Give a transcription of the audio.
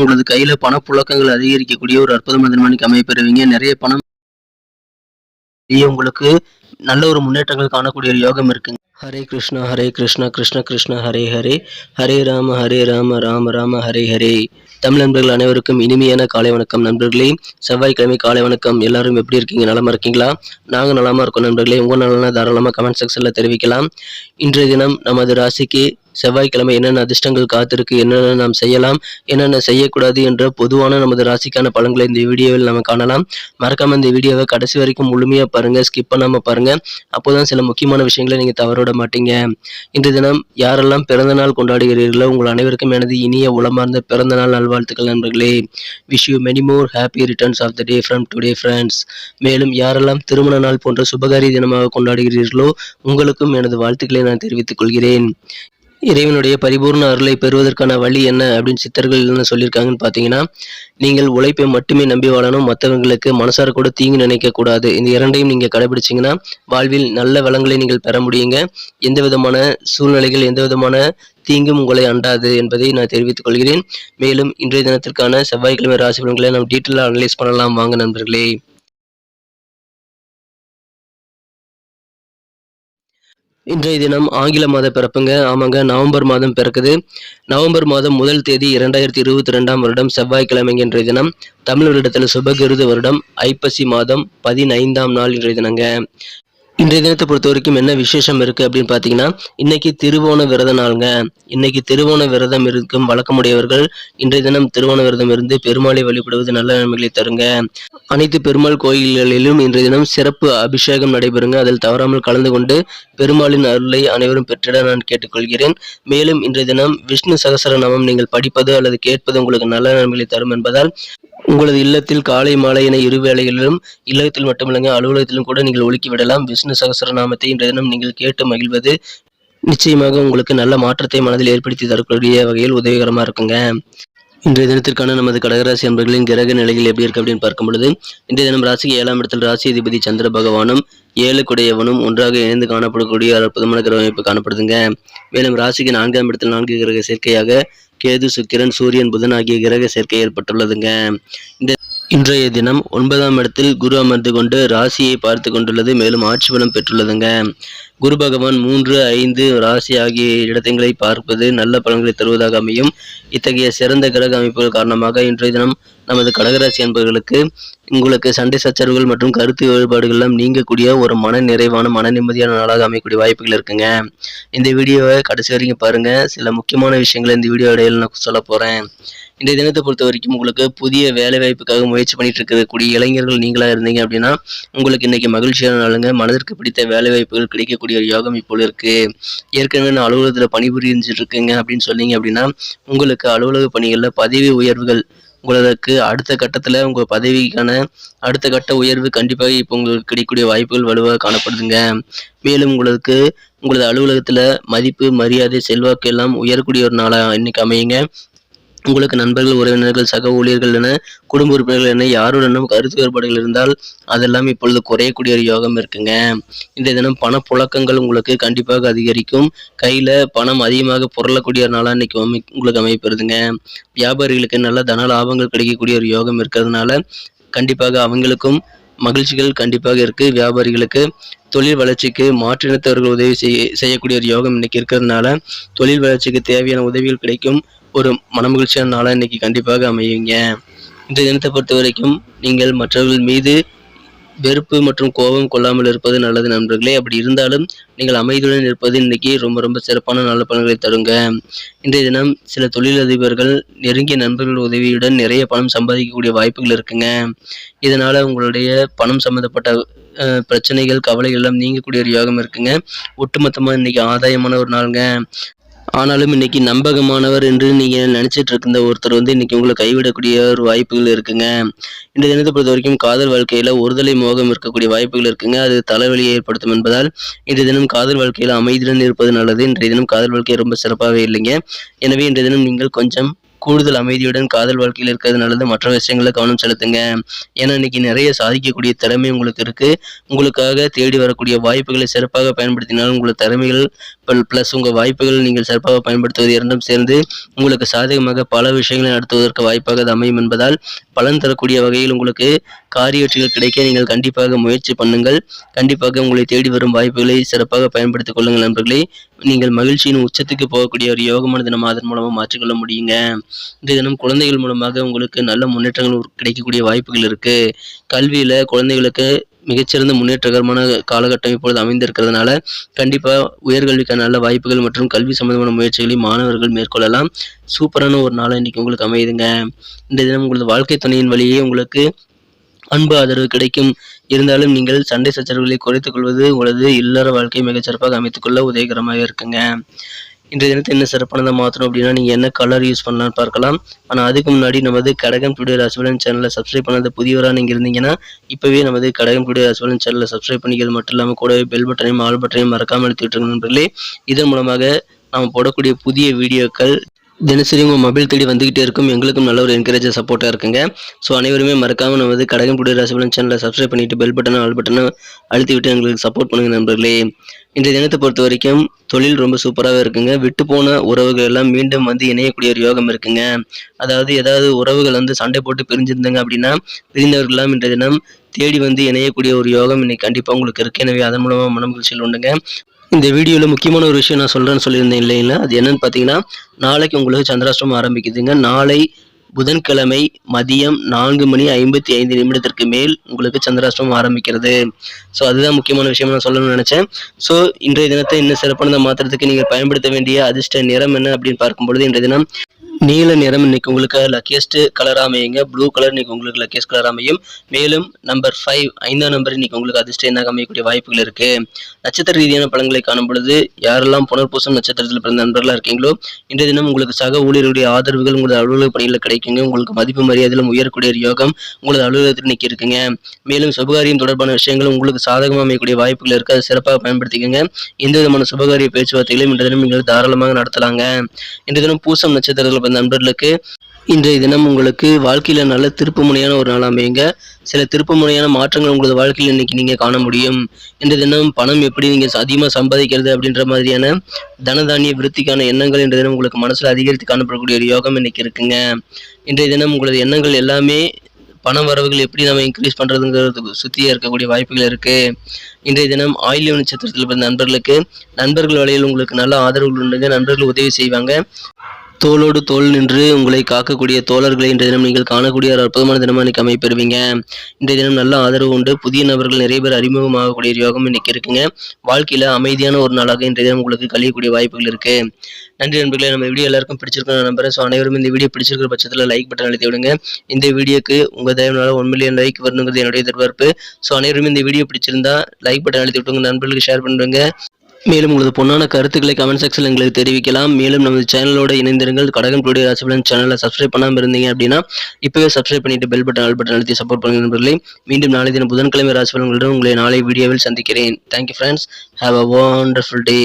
உங்களது கையில பணப்புழக்கங்கள் அதிகரிக்கக்கூடிய ஒரு அற்புதமான தினமானிக்கு அமைப்பெறுவீங்க நிறைய பணம் உங்களுக்கு நல்ல ஒரு முன்னேற்றங்கள் காணக்கூடிய ஒரு யோகம் இருக்குங்க. ஹரே கிருஷ்ணா ஹரே கிருஷ்ணா கிருஷ்ண கிருஷ்ண ஹரே ஹரே. ஹரே ராம ஹரே ராம ராம ராம ஹரே ஹரே. தமிழ் நண்பர்கள் அனைவருக்கும் இனிமையான காலை வணக்கம் நண்பர்களே. செவ்வாய்க்கிழமை காலை வணக்கம். எல்லாரும் எப்படி இருக்கீங்க? நலமா இருக்கீங்களா? நாங்கள் நலமா இருக்கோம் நண்பர்களே. உங்கள் நலனா தாராளமாக கமெண்ட் செக்ஷனில் தெரிவிக்கலாம். இன்றைய தினம் நமது ராசிக்கு செவ்வாய்க்கிழமை என்னென்ன அதிர்ஷ்டங்கள் காத்திருக்கு என்னென்ன நாம் செய்யலாம் என்னென்ன செய்யக்கூடாது என்ற பொதுவான நமது ராசிக்கான பலன்களை இந்த வீடியோவில் நம்ம காணலாம். மறக்காம இந்த வீடியோவை கடைசி வரைக்கும் முழுமையாக பாருங்க ஸ்கிப் பண்ணாமல் பாருங்க. அப்போதான் சில முக்கியமான விஷயங்களை நீங்கள் தவறவிட மாட்டீங்க. இன்று தினம் யாரெல்லாம் பிறந்த நாள் கொண்டாடுகிறீர்களோ உங்கள் அனைவருக்கும் எனது இனிய உளமார்ந்த பிறந்த நாள் நல்வாழ்த்துக்கள் நண்பர்களே. Wish you many more happy returns of the day from today friends மேலும் யாரெல்லாம் திருமண நாள் போன்ற சுபகாரிய தினமாக கொண்டாடுகிறீர்களோ உங்களுக்கும் எனது வாழ்த்துக்களை நான் தெரிவித்துக் கொள்கிறேன். இறைவனுடைய பரிபூர்ண அருளை பெறுவதற்கான வழி என்ன அப்படின்னு சித்தர்கள் என்ன சொல்லியிருக்காங்கன்னு பார்த்தீங்கன்னா நீங்கள் உழைப்பை மட்டுமே நம்பி வாழணும் மற்றவங்களுக்கு மனசார கூட தீங்கு நினைக்கக்கூடாது இந்த இரண்டையும் நீங்கள் கடைபிடிச்சீங்கன்னா வாழ்வில் நல்ல வளங்களை நீங்கள் பெற முடியுங்க. எந்த விதமான சூழ்நிலைகள் எந்த விதமான தீங்கும் உங்களை அண்டாது என்பதை நான் தெரிவித்துக் கொள்கிறேன். மேலும் இன்றைய தினத்திற்கான செவ்வாய்க்கிழமை ராசி பலன்களை நாம் டீட்டெயிலாக அனலைஸ் பண்ணலாம். வாங்க நண்பர்களே. இன்றைய தினம் ஆங்கில மாத பிறப்புங்க. ஆமாங்க நவம்பர் மாதம் பிறக்குது. நவம்பர் மாதம் முதல் தேதி இரண்டாயிரத்தி இருபத்தி ரெண்டாம் வருடம் செவ்வாய்க்கிழமைங்க இன்றைய தினம். தமிழ் வருடத்தில் சுபகிருது வருடம் ஐப்பசி மாதம் பதினைந்தாம் நாள் இன்றைய தினங்க. இன்றைய தினத்தை பொறுத்த வரைக்கும் என்ன விசேஷம் இருக்கு அப்படின்னு பார்த்தீங்கன்னா இன்னைக்கு திருவோண விரத நாளுங்க. இன்னைக்கு திருவோண விரதம் இருக்கும் வழக்கமுடையவர்கள் இன்றைய தினம் திருவோண விரதம் இருந்து பெருமாளை வழிபடுவது நல்ல நன்மைகளை தருங்க. அனைத்து பெருமாள் கோயில்களிலும் இன்றைய தினம் சிறப்பு அபிஷேகம் நடைபெறுங்க. அதில் தவறாமல் கலந்து கொண்டு பெருமாளின் அருளை அனைவரும் பெற்றிட நான் கேட்டுக்கொள்கிறேன். மேலும் இன்றைய தினம் விஷ்ணு சகசர நாமம் நீங்கள் படிப்பது அல்லது கேட்பது உங்களுக்கு நல்ல நன்மைகளை தரும் என்பதால் உங்களது இல்லத்தில் காலை மாலை என இரு வேளைகளிலும் இல்லத்தில் மட்டுமல்லங்க அலுவலகத்திலும் கூட நீங்கள் ஒழுக்கி விடலாம் விஷ்ணு சகசரநாமத்தை இன்றைய தினம் நீங்கள் கேட்டு மகிழ்வது நிச்சயமாக உங்களுக்கு நல்ல மாற்றத்தை மனதில் ஏற்படுத்தி தரக்கூடிய வகையில் உதவிகரமாக இருக்குங்க. இன்றைய தினத்திற்கான நமது கடகராசி அன்பர்களின் கிரக நிலையில் எப்படி இருக்கு அப்படின்னு பார்க்கும் பொழுது இன்றைய தினம் ராசிக்கு ஏழாம் இடத்தில் ராசி அதிபதி சந்திர பகவானும் ஏழு குடையவனும் ஒன்றாக இணைந்து காணப்படக்கூடிய அற்புதமான கிரக அமைப்பு காணப்படுதுங்க. மேலும் ராசிக்கு நான்காம் இடத்தில் நான்கு கிரக சேர்க்கையாக கேது சுக்கிரன் சூரியன் புதன் ஆகிய கிரக சேர்க்கை ஏற்பட்டுள்ளதுங்க. இந்த இன்றைய தினம் ஒன்பதாம் இடத்தில் குரு அமர்ந்து கொண்டு ராசியை பார்த்து கொண்டுள்ளது. மேலும் ஆட்சி பலம் பெற்றுள்ளதுங்க. குரு பகவான் மூன்று ஐந்து ராசி ஆகிய இடத்தங்களை பார்ப்பது நல்ல பலன்களை தருவதாக அமையும். இத்தகைய சிறந்த கிரக அமைப்புகள் காரணமாக இன்றைய தினம் நமது கடகராசி என்பவர்களுக்கு உங்களுக்கு சண்டை சச்சரவுகள் மற்றும் கருத்து வேறுபாடுகள் எல்லாம் நீங்கக்கூடிய ஒரு மன நிறைவான மன நிம்மதியான நாளாக அமையக்கூடிய வாய்ப்புகள் இருக்குங்க. இந்த வீடியோவை கடைசி வரைக்கும் பாருங்க. சில முக்கியமான விஷயங்களை இந்த வீடியோ இடையில நான் சொல்ல போறேன். இன்றைய தினத்தை பொறுத்த வரைக்கும் உங்களுக்கு புதிய வேலை வாய்ப்புக்காக முயற்சி பண்ணிட்டு இருக்கக்கூடிய இளைஞர்கள் நீங்களா இருந்தீங்க அப்படின்னா உங்களுக்கு இன்னைக்கு மகிழ்ச்சியான நாளுங்க. மனதிற்கு பிடித்த வேலை வாய்ப்புகள் கிடைக்கக்கூடிய ஒரு யோகம் இப்போ இருக்கு. ஏற்கனவே நான் அலுவலகத்தில் பணிபுரிஞ்சிட்டு இருக்கேங்க அப்படின்னு சொன்னீங்க அப்படின்னா உங்களுக்கு அலுவலக பணிகளில் பதவி உயர்வுகள் உங்களுக்கு அடுத்த கட்டத்தில் உங்கள் பதவிக்கான அடுத்த கட்ட உயர்வு கண்டிப்பாக இப்போ உங்களுக்கு கிடைக்கக்கூடிய வாய்ப்புகள் வலுவாக காணப்படுதுங்க. மேலும் உங்களுக்கு உங்களது அலுவலகத்தில் மதிப்பு மரியாதை செல்வாக்கு எல்லாம் உயரக்கூடிய ஒரு நாளாக இன்னைக்கு அமையுங்க. உங்களுக்கு நண்பர்கள் உறவினர்கள் சக ஊழியர்கள் என குடும்ப உறுப்பினர்கள் என யாருடனும் கருத்து வேறுபாடுகள் இருந்தால் அதெல்லாம் இப்பொழுது குறையக்கூடிய ஒரு யோகம் இருக்குங்க. இந்த தினம் பணப்புழக்கங்கள் உங்களுக்கு கண்டிப்பாக அதிகரிக்கும். கையில் பணம் அதிகமாக புரளக்கூடிய ஒரு நாளாக இன்னைக்கு அமை உங்களுக்கு அமைப்பிருதுங்க வியாபாரிகளுக்கு நல்ல தன லாபங்கள் கிடைக்கக்கூடிய ஒரு யோகம் இருக்கிறதுனால கண்டிப்பாக அவங்களுக்கும் மகிழ்ச்சிகள் கண்டிப்பாக இருக்குது வியாபாரிகளுக்கு தொழில் வளர்ச்சிக்கு மாற்றினத்தவர்கள் உதவி செய்ய செய்யக்கூடிய ஒரு யோகம் இன்னைக்கு இருக்கிறதுனால தொழில் வளர்ச்சிக்கு தேவையான உதவிகள் கிடைக்கும். ஒரு மனமகிழ்ச்சியான நாளாக இன்னைக்கு கண்டிப்பாக அமையுங்க. இந்த தினத்தை பொறுத்த வரைக்கும் நீங்கள் மற்றவர்கள் மீது வெறுப்பு மற்றும் கோபம் கொள்ளாமல் இருப்பது நல்லது நண்பர்களே. அப்படி இருந்தாலும் நீங்கள் அமைதியுடன் இருப்பது இன்னைக்கு ரொம்ப ரொம்ப சிறப்பான நல்ல பலன்களை தருங்க. இன்றைய தினம் சில தொழிலதிபர்கள் நெருங்கிய நண்பர்கள் உதவியுடன் நிறைய பணம் சம்பாதிக்கக்கூடிய வாய்ப்புகள் இருக்குங்க. இதனால உங்களுடைய பணம் சம்பந்தப்பட்ட அஹ், பிரச்சனைகள் கவலைகள் எல்லாம் நீங்கக்கூடிய ஒரு யோகம் இருக்குங்க. ஒட்டுமொத்தமாக இன்னைக்கு ஆதாயமான ஒரு நாளுங்க. ஆனாலும் இன்னைக்கு நம்பகமானவர் என்று நீங்கள் நினச்சிட்டு இருந்த ஒருத்தர் வந்து இன்னைக்கு உங்களை கைவிடக்கூடிய ஒரு வாய்ப்புகள் இருக்குங்க. இந்த தினத்தை பொறுத்த வரைக்கும் காதல் வாழ்க்கையில ஒருதலை மோகம் இருக்கக்கூடிய வாய்ப்புகள் இருக்குங்க. அது தலைவலியை ஏற்படுத்தும் என்பதால் இன்றைய தினம் காதல் வாழ்க்கையில் அமைதியுடன் இருப்பது நல்லது. இன்றைய தினம் காதல் வாழ்க்கை ரொம்ப சிறப்பாகவே இல்லைங்க. எனவே இன்றைய தினம் நீங்கள் கொஞ்சம் கூடுதல் அமைதியுடன் காதல் வாழ்க்கையில் இருக்கிறது நல்லது. மற்ற விஷயங்களில் கவனம் செலுத்துங்க. ஏன்னா இன்னைக்கு நிறைய சாதிக்கக்கூடிய திறமை உங்களுக்கு இருக்கு. உங்களுக்காக தேடி வரக்கூடிய வாய்ப்புகளை சிறப்பாக பயன்படுத்தினால் உங்கள் திறமைகள் ப்ளஸ் உங்கள் வாய்ப்புகள் நீங்கள் சிறப்பாக பயன்படுத்துவது இரண்டும் சேர்ந்து உங்களுக்கு சாதகமாக பல விஷயங்களை நடத்துவதற்கு வாய்ப்பாக அது அமையும் என்பதால் பலன் தரக்கூடிய வகையில் உங்களுக்கு காரிய வெற்றிகள் கிடைக்க நீங்கள் கண்டிப்பாக முயற்சி பண்ணுங்கள். கண்டிப்பாக உங்களை தேடி வரும் வாய்ப்புகளை சிறப்பாக பயன்படுத்திக் கொள்ளுங்கள் நண்பர்களே. நீங்கள் மகிழ்ச்சியின் உச்சத்துக்கு போகக்கூடிய ஒரு யோகமான தினம் அதன் மூலமாக மாற்றிக்கொள்ள முடியுங்க. இந்த தினம் குழந்தைகள் மூலமாக உங்களுக்கு நல்ல முன்னேற்றங்கள் கிடைக்கக்கூடிய வாய்ப்புகள் இருக்குது கல்வியில் குழந்தைகளுக்கு மிகச்சிறந்த முன்னேற்றகரமான காலகட்டம் இப்பொழுது அமைந்திருக்கிறதுனால கண்டிப்பாக உயர்கல்விக்கான நல்ல வாய்ப்புகள் மற்றும் கல்வி சம்பந்தமான முயற்சிகளை மாணவர்கள் மேற்கொள்ளலாம். சூப்பரான ஒரு நாளாக இன்றைக்கி உங்களுக்கு அமையுதுங்க. இந்த தினம் உங்களது வாழ்க்கை துணையின் வழியே உங்களுக்கு அன்பு ஆதரவு கிடைக்கும். இருந்தாலும் நீங்கள் சண்டை சச்சரவுகளை குறைத்துக் கொள்வது உங்களது இல்லற வாழ்க்கையை மிகச் சிறப்பாக அமைத்துக்கொள்ள உதவிகரமாக இருக்குங்க. இன்றைய தினத்தை என்ன சிறப்பானதாக மாற்றணும் அப்படின்னா நீங்கள் என்ன கலர் யூஸ் பண்ணலாம்னு பார்க்கலாம். ஆனால் அதுக்கு முன்னாடி நமது கடகம் டுடே ராசிபலன் சேனலை சப்ஸ்கிரைப் பண்ணாத புதியவராக நீங்கள் இருந்தீங்கன்னா இப்போவே நமது கடகம் டுடே ராசிபலன் சேனலை சப்ஸ்கிரைப் பண்ணிக்கிறது மட்டும் இல்லாமல் கூடவே பெல் பட்டனையும் ஆல் பட்டனையும் மறக்காமல் அழுத்திட்டு நண்பர்களே. இதன் மூலமாக நாம் போடக்கூடிய புதிய வீடியோக்கள் தினசரி உங்கள் மொபைல் தேடி வந்துகிட்டே இருக்கும். எங்களுக்கும் நல்ல ஒரு என்கரேஜ் சப்போர்ட்டாக இருக்குங்க. ஸோ அனைவருமே மறக்காமல் நமது கடகம் புடி ராசிபலன் சேனலை சப்ஸ்கிரைப் பண்ணிட்டு பெல் பட்டனை ஆல் பட்டனை அழுத்தி விட்டு எங்களுக்கு சப்போர்ட் பண்ணுங்கள் நண்பர்களே. இன்றைய தினத்தை பொறுத்த வரைக்கும் தொழில் ரொம்ப சூப்பராகவே இருக்குங்க. விட்டு போன உறவுகள் எல்லாம் மீண்டும் வந்து இணையக்கூடிய ஒரு யோகம் இருக்குங்க. அதாவது ஏதாவது உறவுகள் வந்து சண்டை போட்டு பிரிஞ்சிருந்தாங்க அப்படின்னா பிரிந்தவர்கள்லாம் இன்றைய தினம் தேடி வந்து இணையக்கூடிய ஒரு யோகம் இன்னைக்கு கண்டிப்பாக உங்களுக்கு இருக்கு. எனவே அதன் மூலமாக மன மகிழ்ச்சியில் உண்டுங்க. இந்த வீடியோவில் முக்கியமான ஒரு விஷயம் நான் சொல்கிறேன்னு சொல்லியிருந்தேன் இல்லைங்களா அது என்னன்னு பார்த்தீங்கன்னா நாளைக்கு உங்களுக்கு சந்திராஷ்டிரமம் ஆரம்பிக்குதுங்க. நாளை புதன்கிழமை மதியம் நான்கு மணி ஐம்பத்தி ஐந்து நிமிடத்திற்கு மேல் உங்களுக்கு சந்திராஷ்டிரமம் ஆரம்பிக்கிறது. ஸோ அதுதான் முக்கியமான விஷயம் நான் சொல்லணும்னு நினச்சேன். ஸோ இன்றைய தினத்தை இன்னும் சிறப்பானதை மாற்றுறதுக்கு நீங்கள் பயன்படுத்த வேண்டிய அதிர்ஷ்ட நிறம் என்ன அப்படின்னு பார்க்கும்பொழுது இன்றைய தினம் நீல நிறம் இன்னைக்கு உங்களுக்கு லக்கியஸ்ட் கலர் அமையுங்க. ப்ளூ கலர் இன்னைக்கு உங்களுக்கு லக்கியஸ்ட் கலர் அமையும். மேலும் நம்பர் ஃபைவ் ஐந்தாம் நம்பர் இன்னைக்கு உங்களுக்கு அதிர்ஷ்ட எண்ணாக அமையக்கூடிய வாய்ப்புகள் இருக்கு. நட்சத்திர ரீதியான பலன்களை காணும் பொழுது யாரெல்லாம் புனர்பூசம் நட்சத்திரத்தில் பிறந்த நண்பர்களாக இருக்கீங்களோ இன்றைய தினம் உங்களுக்கு சக ஊழியர்களுடைய ஆதரவுகள் உங்களது அலுவலக பணிகளில் கிடைக்குங்க. உங்களுக்கு மதிப்பு மரியாதையிலும் உயரக்கூடிய யோகம் உங்களது அலுவலகத்தில் இன்னைக்கு இருக்குங்க. மேலும் சுபகாரியம் தொடர்பான விஷயங்கள் உங்களுக்கு சாதகமாக அமையக்கூடிய வாய்ப்புகள் இருக்கு. அதை சிறப்பாக பயன்படுத்திக்கங்க. எந்த விதமான சுபகாரிய பேச்சுவார்த்தைகளையும் இன்றைய தினம் நீங்கள் தாராளமாக நடத்தலாங்க. இன்றைய தினம் பூசம் நட்சத்திரத்தில் நண்பர்களுக்கு இன்றைய தினம் உங்களுக்கு வாழ்க்கையில் நல்ல திருப்பு முனையான ஒரு நாள் அமையுங்க. சில திருப்பு முனையான மாற்றங்கள் உங்களது வாழ்க்கையில் இன்னைக்கு நீங்க காண முடியும். இன்றைய தினம் பணம் எப்படி நீங்க அதிகமாக சம்பாதிக்கிறது அப்படின்ற மாதிரியான தனதானிய விருத்திக்கான எண்ணங்கள் இன்றைய தினம் உங்களுக்கு மனசுல அதிகரித்து காணப்படக்கூடிய ஒரு யோகம் இன்னைக்கு இருக்குங்க. இன்றைய தினம் உங்களது எண்ணங்கள் எல்லாமே பண வரவுகள் எப்படி நம்ம இன்க்ரீஸ் பண்ணுறதுங்கிறது சுற்றியே இருக்கக்கூடிய வாய்ப்புகள் இருக்குது இன்றைய தினம் ஆயிலிய நட்சத்திரத்தில் பிறந்த நண்பர்களுக்கு நண்பர்கள் வழியில் உங்களுக்கு நல்ல ஆதரவுகள் உண்டுங்க. நண்பர்கள் உதவி செய்வாங்க. தோளோடு தோல் நின்று உங்களை காக்கக்கூடிய தோழர்களை இன்றைய தினம் நீங்கள் காணக்கூடிய ஒரு அற்புதமான தினமாக இன்னைக்கு அமைப்பெறுவீங்க இன்றைய தினம் நல்ல ஆதரவு உண்டு. புதிய நபர்கள் நிறைய பேர் அறிமுகமாகக்கூடிய யோகம் இன்னைக்கு இருக்குங்க. வாழ்க்கையில அமைதியான ஒரு நாளாக இன்றைய தினம் உங்களுக்கு கழியக்கூடிய வாய்ப்புகள் இருக்கு. நன்றி நண்பர்களே நம்ம வீடியோ எல்லாருக்கும் பிடிச்சிருக்கோம் நான் நம்புறேன். ஸோ அனைவரும் இந்த வீடியோ பிடிச்சிருக்கிற பட்சத்தில் லைக் பட்டன் அழுத்தி விடுங்க. இந்த வீடியோக்கு உங்கள் தயவுனால ஒன் மில்லியன் லைக் வரணுங்கிறது என்னுடைய எதிர்பார்ப்பு. ஸோ அனைவரும் இந்த வீடியோ பிடிச்சிருந்தா லைக் பட்டன் அழுத்தி விட்டு உங்கள் நண்பர்களுக்கு ஷேர் பண்ணுங்க மேலும் உங்களது பொன்னான கருத்துக்களை கமெண்ட் செக்ஷனில் எங்களுக்கு தெரிவிக்கலாம். மேலும் நமது சேனலோட இணைந்திருங்கள். கடகம் டுடே ராசிபலன் சேனலை சப்ஸ்கிரைப் பண்ணாமல் இருந்தீங்க அப்படின்னா இப்போவே சப்ஸ்கிரைப் பண்ணிட்டு பெல் பட்டன் ஆல் பட்டன் அழுத்தி சப்போர்ட் பண்ணுங்க நண்பர்களே. மீண்டும் நாளை தினம் புதன்கிழமை ராசிபலன்களுடன் உங்களை நாளை வீடியோவில் சந்திக்கிறேன். Thank you friends have a wonderful day